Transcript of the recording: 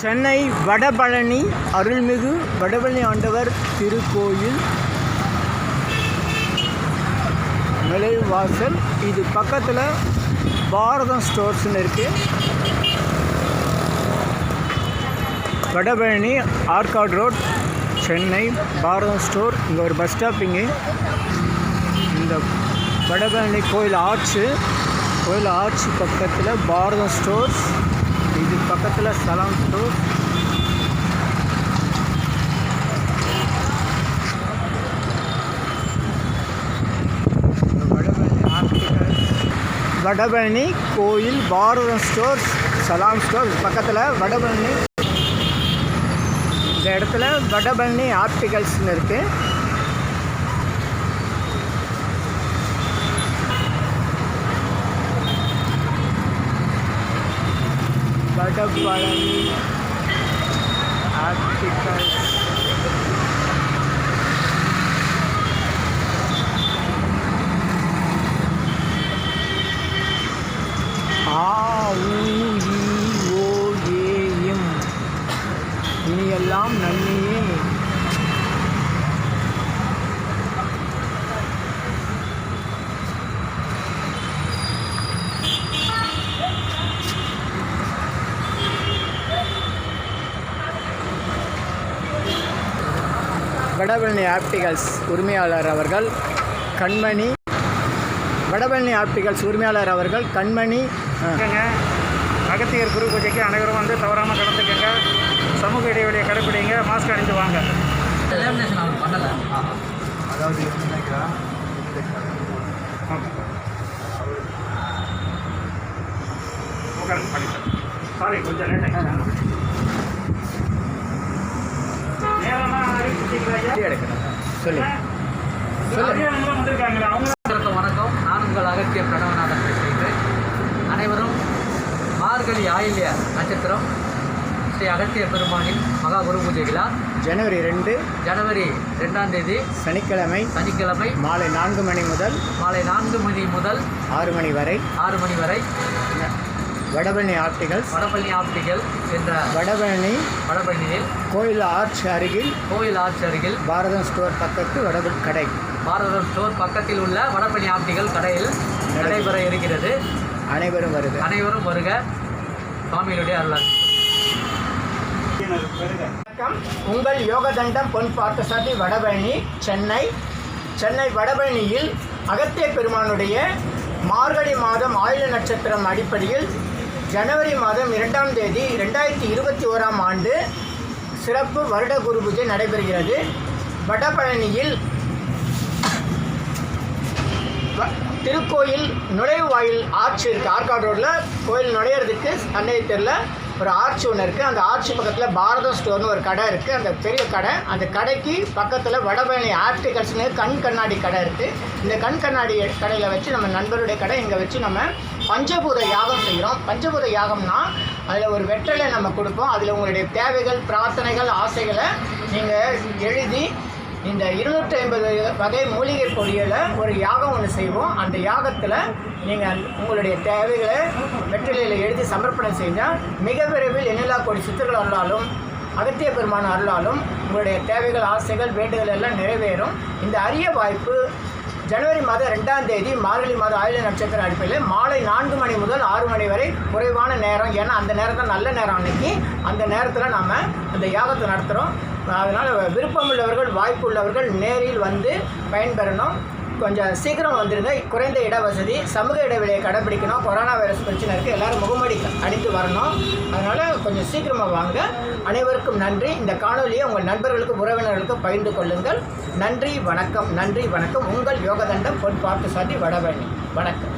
சென்னை வடபழனி அருள்மிகு வடபழனி ஆண்டவர் திருக்கோயில். நுழைவாசல் இது பக்கத்தில் பாரதம் ஸ்டோர்ஸ்னு இருக்குது வடபழனி ஆர்காட் ரோட் சென்னை பாரதம் ஸ்டோர். இங்கே ஒரு பஸ் ஸ்டாப்பிங்கு இந்த வடபழனி கோயில் ஆர்ச்சு கோயில் ஆர்ச்சு பக்கத்தில் பாரதம் ஸ்டோர்ஸ். இது பக்கத்தில் சலாம் ஸ்டோர். வடபழனி கோயில் பாரதம் ஸ்டோர்ஸ் சலாம் ஸ்டோர் பக்கத்தில் வடபழனி. இந்த இடத்துல வடபழனி ஆப்டிகல்ஸ்னு இருக்குது வடபழனி ஆப்டிகல்ஸ் ஆ ஊ ஈ ஓ ஏ எம். இனியெல்லாம் நன்மையே வடபழனி ஆப்டிகல்ஸ் உரிமையாளர் அவர்கள் கண்மணி வடபழனி ஆப்டிகல்ஸ் உரிமையாளர் அவர்கள் கண்மணி அகத்தியர் குரு பூஜைக்கு அனைவரும் வந்து தவறாமல் கலந்துக்கங்க சமூக இடைவெளியை கடைப்பிடிங்க. மாஸ்க் அணிந்து வாங்க. அதாவது சாரி கொஞ்சம் லேட் ஆகிடுச்சு எடுக்கணும் சொல்லு சொல்லு. வணக்கம் நான் உங்கள் அகத்திய பிரணவநாதன் பேசுகிறேன் அனைவரும் மார்கழி ஆயில்ய நட்சத்திரம் ஸ்ரீ அகத்திய பெருமானின் மகா குரு பூஜை விழா ஜனவரி ரெண்டு ஜனவரி ரெண்டாம் தேதி சனிக்கிழமை சனிக்கிழமை மாலை நான்கு மணி முதல் மாலை நான்கு மணி முதல் ஆறு மணி வரை ஆறு மணி வரை வடபழனி ஆப்டிகல்ஸ் வடபள்ளி ஆப்டிகல் என்ற வடபழனி வடபழனியில் கோயில் ஆர்ச் அருகில் கோயில் ஆர்ச் அருகில் பாரதம் ஸ்டோர் பக்கத்து வடபழனி கடை. பாரதம் ஸ்டோர் பக்கத்தில் உள்ள வடபள்ளி ஆப்டிகல் கடையில் நடைபெற இருக்கிறது. அனைவரும் வருக. அனைவரும் வருக. சுவாமிகளுடைய அருளாசி வணக்கம். உங்கள் யோகதண்டம் பொன் பார்த்தசாதி வடபழனி சென்னை. சென்னை வடபழனியில் அகத்திய பெருமானுடைய மார்கழி மாதம் ஆயுள நட்சத்திரம் அடிப்படையில் ஜனவரி மாதம் இரண்டாம் தேதி ரெண்டாயிரத்தி இருபத்தி ஓராம் ஆண்டு சிறப்பு வருட குரு பூஜை நடைபெறுகிறது. வடபழனியில் வ- திருக்கோயில் நுழைவாயில் ஆர்ச் இருக்குது ஆற்காடு ரோட்டில் கோயில் நுழையிறதுக்கு அன்னைய தெருவில் ஒரு ஆர்ச் ஒன்று இருக்குது அந்த ஆர்ச் பக்கத்தில் பாரதம் ஸ்டோர்னு ஒரு கடை இருக்குது அந்த பெரிய கடை. அந்த கடைக்கு பக்கத்தில் வடபழனி ஆர்டிகல்ஸ்னு கண் கண்ணாடி கடை இருக்குது இந்த கண் கண்ணாடி கடையில் வச்சு நம்ம நண்பருடைய கடை. இங்கே வச்சு நம்ம பஞ்சபூத யாகம் செய்கிறோம். பஞ்சபூத யாகம்னா அதில் ஒரு வெற்றலை நம்ம கொடுப்போம். அதில் உங்களுடைய தேவைகள் பிரார்த்தனைகள் ஆசைகளை நீங்கள் எழுதி இந்த இருநூற்றி ஐம்பது வகை மூலிகை பொடியில் ஒரு யாகம் ஒன்று செய்வோம். அந்த யாகத்தில் நீங்கள் உங்களுடைய தேவைகளை வெற்றிலையில் எழுதி சமர்ப்பணம் செஞ்சால் மிக விரைவில் எண்ணிலா கோடி சித்தர்கள் அருளாலும் அகத்திய பெருமான அருளாலும் உங்களுடைய தேவைகள் ஆசைகள் வேண்டுதல் எல்லாம் நிறைவேறும். இந்த அரிய வாய்ப்பு ஜனவரி மாதம் ரெண்டாம் தேதி மார்கழி மாதம் ஆயுள நட்சத்திர அடிப்படையில் மாலை நான்கு மணி முதல் ஆறு மணி வரை குறைவான நேரம். ஏன்னா அந்த நேரம் தான் நல்ல நேரம் அன்னைக்கு. அந்த நேரத்தில் நாம் அந்த யாகத்தை நடத்துகிறோம் அதனால் விருப்பம் உள்ளவர்கள் வாய்ப்பு உள்ளவர்கள் நேரில் வந்து பயன்பெறணும். கொஞ்சம் சீக்கிரம் வந்துடுங்க குறைந்த இட வசதி சமூக இடைவெளியை கடைபிடிக்கணும் கொரோனா வைரஸ் பிரச்சனை இருக்குது எல்லோரும் முகமடி அணிந்து வரணும். அதனால் கொஞ்சம் சீக்கிரமாக வாங்க. அனைவருக்கும் நன்றி. இந்த காணொலியை உங்கள் நண்பர்களுக்கு உறவினர்களுக்கு பகிர்ந்து கொள்ளுங்கள். நன்றி வணக்கம் நன்றி வணக்கம். உங்கள் யோகதண்டம் பொன் பார்த்து சாட்டி வடவேணி வணக்கம்.